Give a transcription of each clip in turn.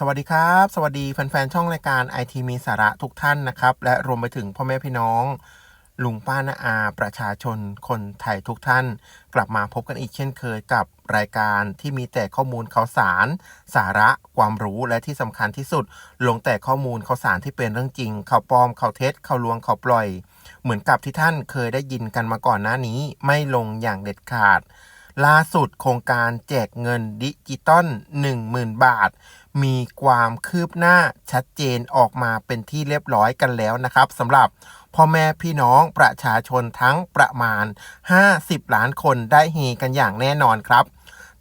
สวัสดีครับ สวัสดีแฟนๆ ช่องรายการไอทีมีสาระทุกท่านนะครับ และรวมไปถึงพ่อแม่พี่น้อง ลุงป้านาอา ประชาชนคนไทยทุกท่าน กลับมาพบกันอีกเช่นเคยกับรายการที่มีแต่ข้อมูลข่าวสาร สาระ ความรู้และที่สำคัญที่สุด ลงแต่ข้อมูลข่าวสารที่เป็นเรื่องจริงข่าวปลอมข่าวเท็จข่าวลวงข่าวปล่อย เหมือนกับที่ท่านเคยได้ยินกันมาก่อนหน้านี้ไม่ลงอย่างเด็ดขาด ล่าสุดโครงการแจกเงินดิจิตอล10,000 บาท มีความคืบหน้าชัดเจนออกมาเป็นที่เรียบร้อยกันแล้วนะครับสำหรับพ่อแม่พี่น้องประชาชนทั้งประมาณ 50 ล้านคนได้เฮกันอย่างแน่นอนครับ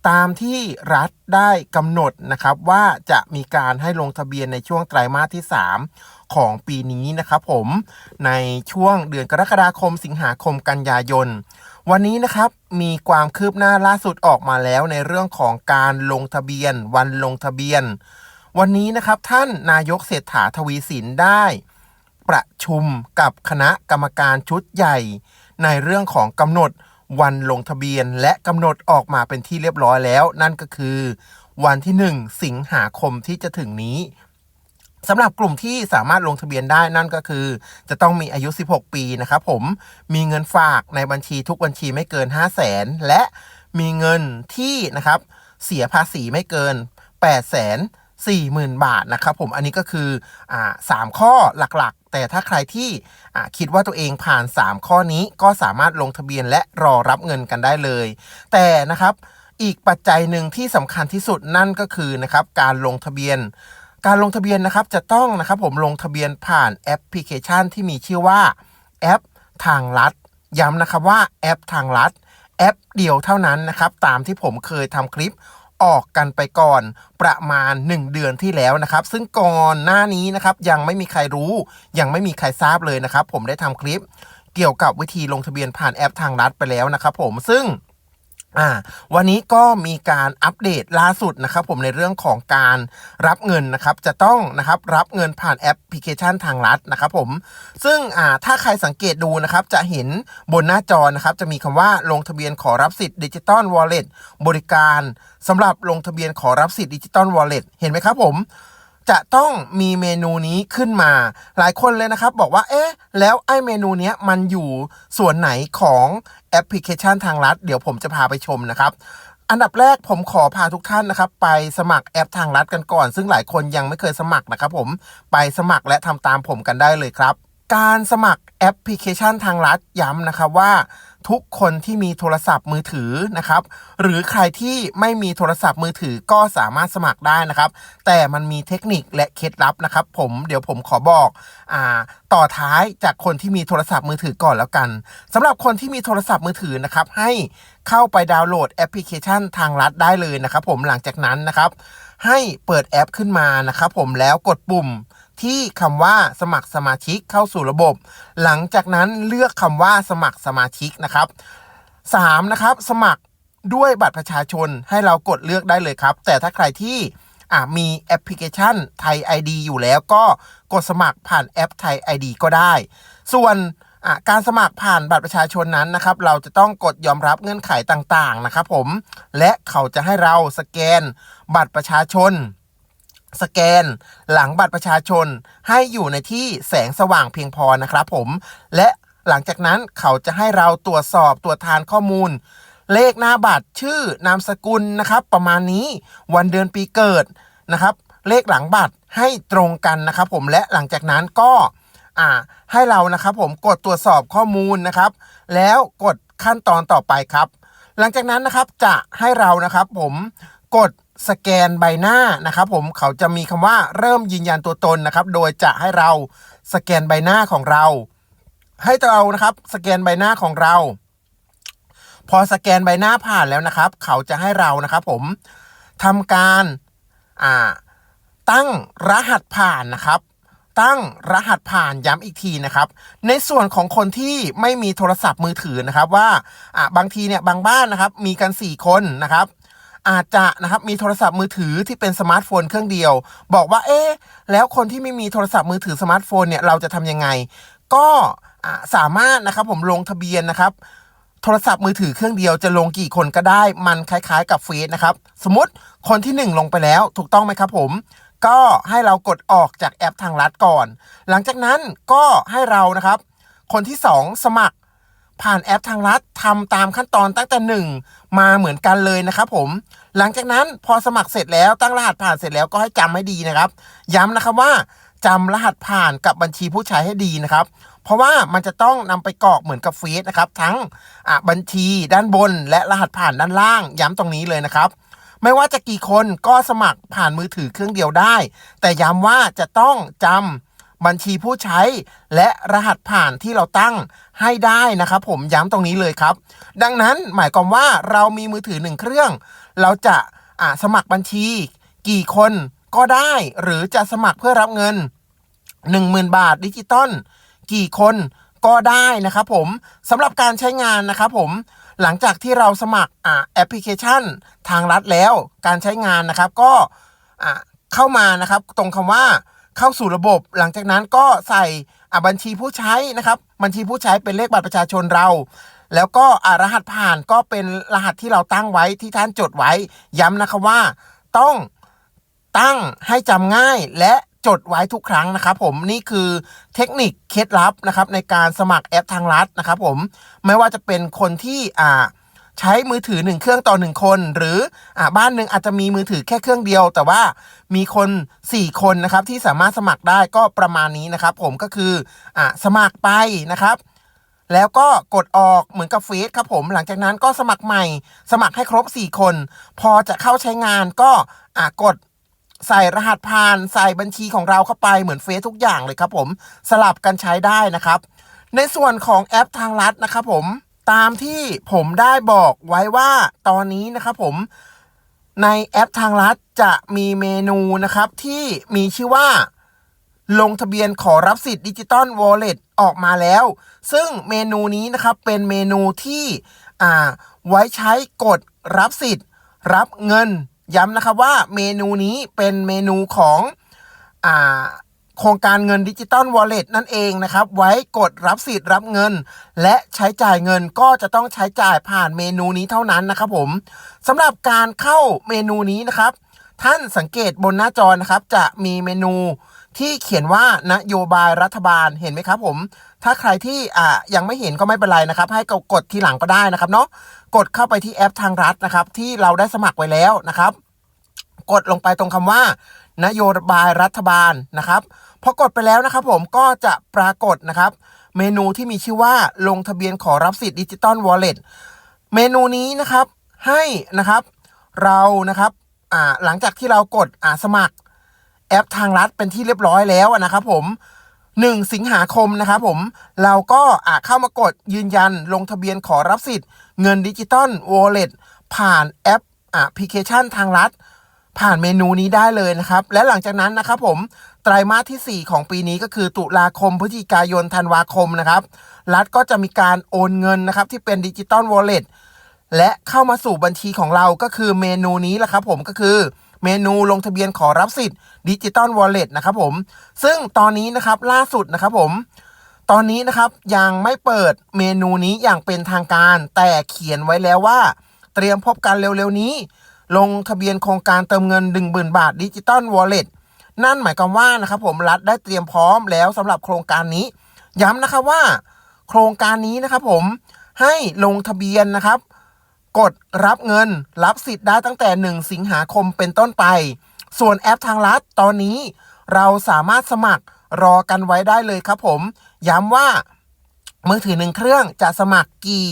ตามที่รัฐได้กำหนดนะครับว่าจะมีการให้ลงทะเบียนในช่วงไตรมาสที่ 3 ของปีนี้นะครับผมในช่วงเดือนกรกฎาคมสิงหาคมกันยายน วันนี้นะครับมีความคืบหน้าล่าสุดออกมาแล้วในเรื่องของการลงทะเบียน วันลงทะเบียน วันนี้นะครับท่านนายกเศรษฐาทวีสินได้ ประชุมกับคณะกรรมการชุดใหญ่ ในเรื่องของกำหนดวันลงทะเบียนและกำหนดออกมาเป็นที่เรียบร้อยแล้ว นั่นก็คือ วันที่ 1 สิงหาคมที่จะถึงนี้ สำหรับกลุ่มที่สามารถลงทะเบียนได้นั่นก็คือ จะต้องมีอายุ 16 ปีนะครับผมมีเงินฝากในบัญชีทุกบัญชีไม่เกิน 5 0 0แสนและมีเงินที่นะครับเสียภาษีไม่เกิน 8 0 0แสน40,000 บาทนะครับผมอันนี้ก็คืออ่าสามข้อหลักๆ แต่ถ้าใครที่อ่าคิดว่าตัวเองผ่าน 3 ข้อนี้ก็สามารถลงทะเบียนและรอรับเงินกันได้เลย แต่นะครับอีกปัจจัยหนึ่งที่สำคัญที่สุดนั่นก็คือนะครับการลงทะเบียน การลงทะเบียนนะครับจะต้องนะครับผมลงทะเบียนผ่านแอปพลิเคชันที่มีชื่อว่าแอปทางลัด ย้ำนะครับว่าแอปทางลัด แอปเดียวเท่านั้นนะครับตามที่ผมเคยทำคลิปออกกันไปก่อนประมาณ 1 เดือนที่แล้วนะครับ ซึ่งก่อนหน้านี้นะครับยังไม่มีใครรู้ ยังไม่มีใครทราบเลยนะครับ ผมได้ทำคลิปเกี่ยวกับวิธีลงทะเบียนผ่านแอปทางลัดไปแล้วนะครับผมซึ่ง อ่าวันนี้ก็มีการอัปเดตล่าสุดนะครับผมในเรื่องของการรับเงินนะครับจะต้องนะครับรับเงินผ่านแอปพลิเคชันทางรัฐนะครับผมซึ่งอ่าถ้าใครสังเกตดูนะครับจะเห็นบนหน้าจอนะครับจะมีคำว่าลงทะเบียนขอรับสิทธิ์ดิจิตอลวอลเล็ตบริการสำหรับลงทะเบียนขอรับสิทธิ์ดิจิตอลวอลเล็ตเห็นไหมครับผม จะต้องมีเมนูนี้ขึ้นมา หลายคนเลยนะครับ บอกว่าเอ๊ะ แล้วไอ้เมนูนี้มันอยู่ส่วนไหนของแอปพลิเคชันทางรัฐ เดี๋ยวผมจะพาไปชมนะครับอันดับแรกผมขอพาทุกท่านนะครับ ไปสมัครแอปทางรัฐกันก่อน ซึ่งหลายคนยังไม่เคยสมัครนะครับผมไปสมัครและทำตามผมกันได้เลยครับ การสมัครแอปพลิเคชันทางรัฐย้ำนะครับว่า ทุกคนที่มีโทรศัพท์มือถือนะครับ หรือใครที่ไม่มีโทรศัพท์มือถือก็สามารถสมัครได้นะครับ แต่มันมีเทคนิคและเคล็ดลับนะครับ ผมเดี๋ยวผมขอบอกอ่าต่อท้ายจากคนที่มีโทรศัพท์มือถือก่อนแล้วกันสำหรับคนที่มีโทรศัพท์มือถือนะครับ ให้เข้าไปดาวน์โหลดแอปพลิเคชันทางรัฐได้เลยนะครับ ผมหลังจากนั้นนะครับ ให้เปิดแอปขึ้นมานะครับ ผมแล้วกดปุ่ม ที่คำว่าสมัครสมาชิกเข้าสู่ระบบ หลังจากนั้นเลือกคำว่าสมัครสมาชิกนะครับ 3. นะครับสมัครด้วยบัตรประชาชนให้เรากดเลือกได้เลยครับ แต่ถ้าใครที่มีแอปพลิเคชันไทย ID อยู่แล้วก็กดสมัครผ่านแอปไทย ID ก็ได้ ส่วนการสมัครผ่านบัตรประชาชนนั้นนะครับ เราจะต้องกดยอมรับเงื่อนไขต่างๆนะครับผม และเขาจะให้เราสแกนบัตรประชาชน สแกน หลังบัตรประชาชน ให้อยู่ในที่แสงสว่างเพียงพอนะครับผม และหลังจากนั้นเขาจะให้เราตรวจสอบตรวจทานข้อมูล เลขหน้าบัตรชื่อนามสกุลนะครับ ประมาณนี้วันเดือนปีเกิดนะครับ เลขหลังบัตรให้ตรงกันนะครับผมและหลังจากนั้นก็อ่าให้เรานะครับผมกดตรวจสอบข้อมูลนะครับ แล้วกดขั้นตอนต่อไปครับ หลังจากนั้นนะครับจะให้เรานะครับผมกด สแกนใบหน้านะครับผมเขาจะมีคำว่าเริ่มยืนยันตัวตนนะครับ โดยจะให้เราสแกนใบหน้าของเรา ให้เรานะครับสแกนใบหน้าของเรา พอสแกนใบหน้าผ่านแล้วนะครับ เขาจะให้เรานะครับ ผมทำการอ่าตั้งรหัสผ่านนะครับ ตั้งรหัสผ่านย้ำอีกทีนะครับ ในส่วนของคนที่ไม่มีโทรศัพท์มือถือนะครับว่าอ่าบางทีเนี่ยบางบ้านนะครับ มีกัน 4 คนนะครับ อาจจะนะครับมีโทรศัพท์มือถือที่เป็นสมาร์ทโฟนเครื่องเดียว บอกว่าเอ๊ะแล้วคนที่ไม่มีโทรศัพท์มือถือสมาร์ทโฟนเนี่ยเราจะทำยังไง ก็สามารถนะครับผมลงทะเบียนนะครับ โทรศัพท์มือถือเครื่องเดียวจะลงกี่คนก็ได้ มันคล้ายๆกับเฟซนะครับ สมมติคนที่ 1 ลงไปแล้วถูกต้องไหมครับผมก็ให้เรากดออกจากแอปทางรัฐก่อน หลังจากนั้นก็ให้เรานะครับ คนที่ 2 สมัคร ผ่านแอปทางรัฐทำตามขั้นตอนตั้งแต่หนึ่งมาเหมือนกันเลยนะครับผม หลังจากนั้นพอสมัครเสร็จแล้วตั้งรหัสผ่านเสร็จแล้วก็ให้จำให้ดีนะครับ ย้ำนะครับว่าจำรหัสผ่านกับบัญชีผู้ใช้ให้ดีนะครับ เพราะว่ามันจะต้องนำไปกรอกเหมือนกับเฟซนะครับ ทั้งบัญชีด้านบน และรหัสผ่านด้านล่าง ย้ำตรงนี้เลยนะครับ ไม่ว่าจะกี่คนก็สมัครผ่านมือถือเครื่องเดียวได้ แต่ย้ำว่าจะต้องจำ บัญชีผู้ใช้ และรหัสผ่านที่เราตั้งให้ได้นะครับ ผมย้ำตรงนี้เลยครับ ดังนั้นหมายความว่าเรามีมือถือหนึ่งเครื่อง เราจะาสมัครบัญชี กี่คนก็ได้ หรือจะสมัครเพื่อรับเงิน 10,000 บาทดิจิตอลกี่คนก็ได้นะครับผมสำหรับการใช้งานนะครับผมหลังจากที่เราสมัครอ่าแอปพลิเคชันทางรัฐแล้ว การใช้งานนะครับก็เข้ามานะครับ ตรงคำว่า เข้าสู่ระบบ หลังจากนั้นก็ใส่บัญชีผู้ใช้นะครับบัญชีผู้ใช้เป็นเลขบัตรประชาชนเรา แล้วก็รหัสผ่านก็เป็นรหัสที่เราตั้งไว้ที่ท่านจดไว้ ย้ำนะครับว่าต้องตั้งให้จำง่ายและจดไว้ทุกครั้งนะครับผมนี่คือเทคนิคเคล็ดลับนะครับในการสมัครแอปทางรัฐนะครับผมไม่ว่าจะเป็นคนที่อ่า ใช้มือถือหนึ่งเครื่องต่อหนึ่งคน หรืออบ้านหนึ่งอาจจะมีมือถือแค่เครื่องเดียว แต่ว่ามีคน 4 คนนะครับที่สามารถสมัครได้ก็ประมาณนี้นะครับ ผมก็คืออสมัครไปนะครับ แล้วก็กดออกเหมือนกับเฟซครับผม หลังจากนั้นก็สมัครใหม่ สมัครให้ครบ 4 คน พอจะเข้าใช้งานก็กดใส่รหัสผ่านใส่บัญชีของเราเข้าไปเหมือนเฟซทุกอย่างเลยครับผมสลับกันใช้ได้นะครับ ในส่วนของแอปทางรัฐนะครับผม ตามที่ผมได้บอกไว้ว่าตอนนี้นะครับผมในแอปทางรัฐจะมีเมนูนะครับที่มีชื่อว่า ลงทะเบียนขอรับสิทธิ์ดิจิตอลวอลเล็ตออกมาแล้ว ซึ่งเมนูนี้นะครับเป็นเมนูที่อ่าไว้ใช้กดรับสิทธิ์ รับเงิน ย้ำนะครับว่าเมนูนี้เป็นเมนูของอ่า โครงการเงินดิจิตอลวอลเล็ตนั่นเองนะครับ ไว้กดรับสิทธิ์รับเงิน และใช้จ่ายเงินก็จะต้องใช้จ่ายผ่านเมนูนี้เท่านั้นนะครับผมสำหรับการเข้าเมนูนี้นะครับ ท่านสังเกตบนหน้าจอนะครับ จะมีเมนูที่เขียนว่านโยบายรัฐบาลเห็นไหมครับผม ถ้าใครที่อ่ายังไม่เห็นก็ไม่เป็นไรนะครับ ให้กดทีหลังก็ได้นะครับเนาะกดเข้าไปที่แอปทางรัฐนะครับ ที่เราได้สมัครไว้แล้วนะครับ กดลงไปตรงคำว่า นโยบายรัฐบาลนะครับ พอกดไปแล้วนะครับผมก็จะปรากฏนะครับ เมนูที่มีชื่อว่าลงทะเบียนขอรับสิทธิ์ดิจิตอลวอลเล็ตเมนูนี้นะครับให้นะครับเรานะครับอ่าหลังจากที่เรากดอ่าสมัครแอปทางรัฐเป็นที่เรียบร้อยแล้วนะครับผม 1 สิงหาคมนะครับผมเราก็อ่าเข้ามากดยืนยันลงทะเบียนขอรับสิทธิ์ เงินดิจิตอลวอลเล็ตผ่านแอปแอปพลิเคชันทางรัฐ ผ่านเมนูนี้ได้เลยนะครับ และหลังจากนั้นนะครับผม ไตรมาสที่ 4 ของปีนี้ก็คือตุลาคมพฤศจิกายนธันวาคมนะครับ รัฐก็จะมีการโอนเงินนะครับ ที่เป็นดิจิตอลวอลเล็ตและเข้ามาสู่บัญชีของเราก็คือเมนูนี้แหละครับผมก็คือเมนูลงทะเบียนขอรับสิทธิ์ดิจิตอลวอลเล็ตนะครับผม ซึ่งตอนนี้นะครับล่าสุดนะครับผม ตอนนี้นะครับยังไม่เปิดเมนูนี้อย่างเป็นทางการ แต่เขียนไว้แล้วว่า เตรียมพบกันเร็วๆนี้ ลงทะเบียนโครงการเติมเงิน 1 0,000 บาทดิจิตอลวอลเล็ต นั่นหมายความว่านะครับผมรัฐได้เตรียมพร้อมแล้วสำหรับโครงการนี้ ย้ำนะครับว่า โครงการนี้นะครับผมให้ลงทะเบียนนะครับ กดรับเงินรับสิทธิ์ได้ตั้งแต่ 1 สิงหาคมเป็นต้นไป ส่วนแอปทางรัฐตอนนี้ เราสามารถสมัครรอกันไว้ได้เลยครับผม ย้ำว่ามือถือหนึ่งเครื่องจะสมัครกี่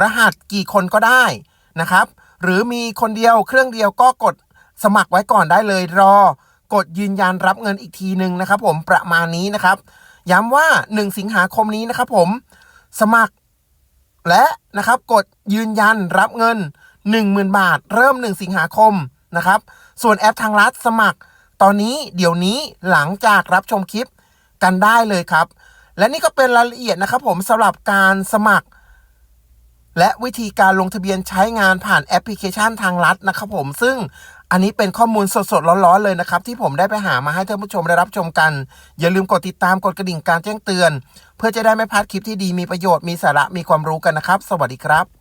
รหัสกี่คนก็ได้นะครับ หรือมีคนเดียวเครื่องเดียวก็กดสมัครไว้ก่อนได้เลยรอ กดยืนยันรับเงินอีกทีหนึ่งนะครับผมประมาณนี้นะครับ ย้ำว่า 1 สิงหาคมนี้นะครับผมสมัครและนะครับกดยืนยันรับเงิน 10,000 บาท เริ่ม 1 สิงหาคมนะครับส่วนแอปทางรัฐสมัคร ตอนนี้เดี๋ยวนี้หลังจากรับชมคลิปกันได้เลยครับ และนี่ก็เป็นรายละเอียดนะครับผมสำหรับการสมัคร และวิธีการลงทะเบียนใช้งานผ่านแอปพลิเคชันทางรัฐนะครับผมซึ่ง อันนี้เป็นข้อมูลสดๆร้อนๆเลยนะครับ ที่ผมได้ไปหามาให้ท่านผู้ชมได้รับชมกัน อย่าลืมกดติดตามกดกระดิ่งการแจ้งเตือน เพื่อจะได้ไม่พลาดคลิปที่ดีมีประโยชน์มีสาระมีความรู้กันนะครับ สวัสดีครับ